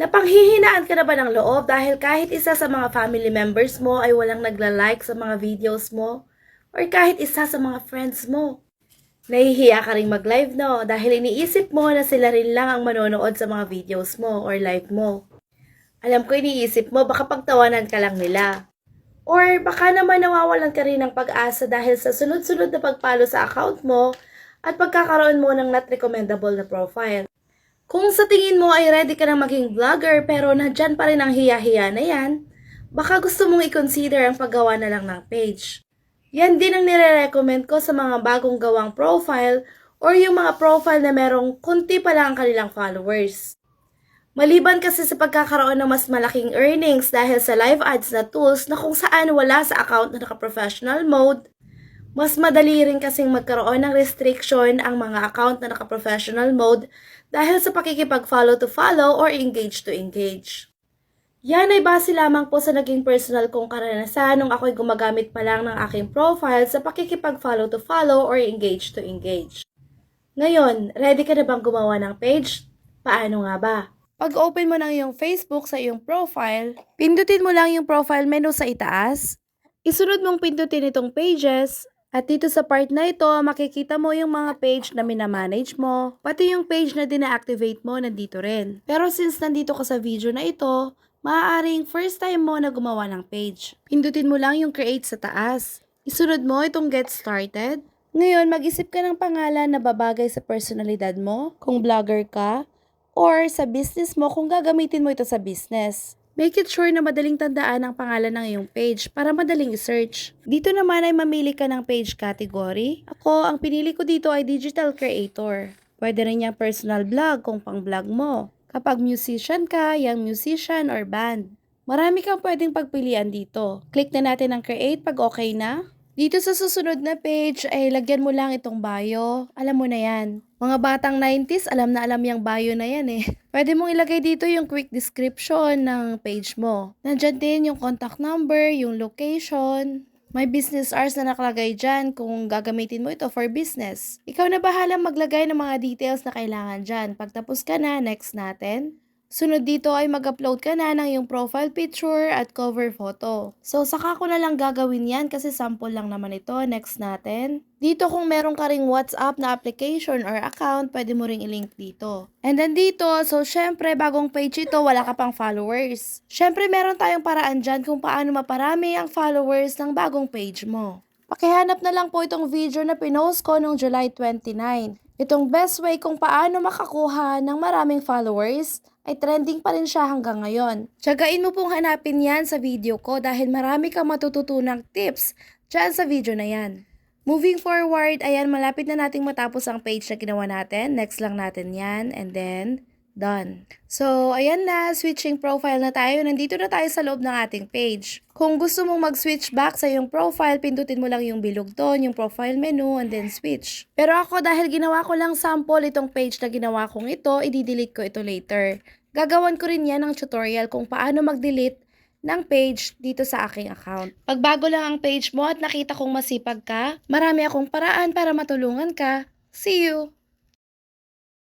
Napanghihinaan ka na ba ng loob dahil kahit isa sa mga family members mo ay walang nagla-like sa mga videos mo? Or kahit isa sa mga friends mo? Nahihiya ka rin mag-live no dahil iniisip mo na sila rin lang ang manonood sa mga videos mo or live mo. Alam ko iniisip mo baka pagtawanan ka lang nila. Or baka naman nawawalan ka rin ng pag-asa dahil sa sunod-sunod na pagpalo sa account mo at pagkakaroon mo ng not recommendable na profile. Kung sa tingin mo ay ready ka na maging vlogger pero nandyan pa rin ang hiya-hiya na yan, baka gusto mong i-consider ang paggawa na lang ng page. Yan din ang nire-recommend ko sa mga bagong gawang profile or yung mga profile na merong kunti pa lang ang kanilang followers. Maliban kasi sa pagkakaroon ng mas malaking earnings dahil sa live ads na tools na kung saan wala sa account na naka-professional mode, mas madali rin kasing magkaroon ng restriction ang mga account na naka-professional mode dahil sa pakikipag-follow to follow or engage to engage. Yan ay base lamang po sa naging personal kong karanasan nung ako'y gumagamit pa lang ng aking profile sa pakikipag-follow to follow or engage to engage. Ngayon, ready ka na bang gumawa ng page? Paano nga ba? Pag open mo ng iyong Facebook sa iyong profile, pindutin mo lang yung profile menu sa itaas. Isunod mong pindutin itong pages at dito sa part na ito, makikita mo yung mga page na minamanage mo, pati yung page na dina-activate mo nandito rin. Pero since nandito ka sa video na ito, maaaring first time mo na gumawa ng page. Pindutin mo lang yung create sa taas. Isunod mo itong get started. Ngayon, mag-isip ka ng pangalan na babagay sa personalidad mo, kung vlogger ka, or sa business mo kung gagamitin mo ito sa business. Make it sure na madaling tandaan ang pangalan ng iyong page para madaling i-search. Dito naman ay mamili ka ng page category. Ako, ang pinili ko dito ay digital creator. Pwede rin yung personal blog kung pang vlog mo. Kapag musician ka, young musician or band. Marami kang pwedeng pagpilian dito. Click na natin ang create pag okay na. Dito sa susunod na page ay lagyan mo lang itong bio. Alam mo na yan. Mga batang 90s, alam na alam yung bio na yan eh. Pwede mong ilagay dito yung quick description ng page mo. Nandyan din yung contact number, yung location, may business hours na nakalagay dyan kung gagamitin mo ito for business. Ikaw na bahala maglagay ng mga details na kailangan dyan. Pagtapos ka na, next natin. Sunod dito ay mag-upload ka na ng iyong profile picture at cover photo. So, saka ko na lang gagawin yan kasi sample lang naman ito. Next natin. Dito kung meron ka ring WhatsApp na application or account, pwede mo ring ilink dito. And then dito, so syempre bagong page ito, wala ka pang followers. Syempre meron tayong paraan dyan kung paano maparami ang followers ng bagong page mo. Pakihanap na lang po itong video na pinost ko noong July 29. Itong best way kung paano makakuha ng maraming followers ay trending pa rin siya hanggang ngayon. Tsagain mo pong hanapin yan sa video ko dahil marami kang matututunang tips dyan sa video na yan. Moving forward, ayan, malapit na nating matapos ang page na ginawa natin. Next lang natin yan and then done. So, ayan na, switching profile na tayo. Nandito na tayo sa loob ng ating page. Kung gusto mong mag-switch back sa iyong profile, pindutin mo lang yung bilog doon, yung profile menu, and then switch. Pero ako, dahil ginawa ko lang sample itong page na ginawa kong ito, i-delete ko ito later. Gagawan ko rin yan ng tutorial kung paano mag-delete ng page dito sa aking account. Pag bago lang ang page mo at nakita kong masipag ka, marami akong paraan para matulungan ka. See you!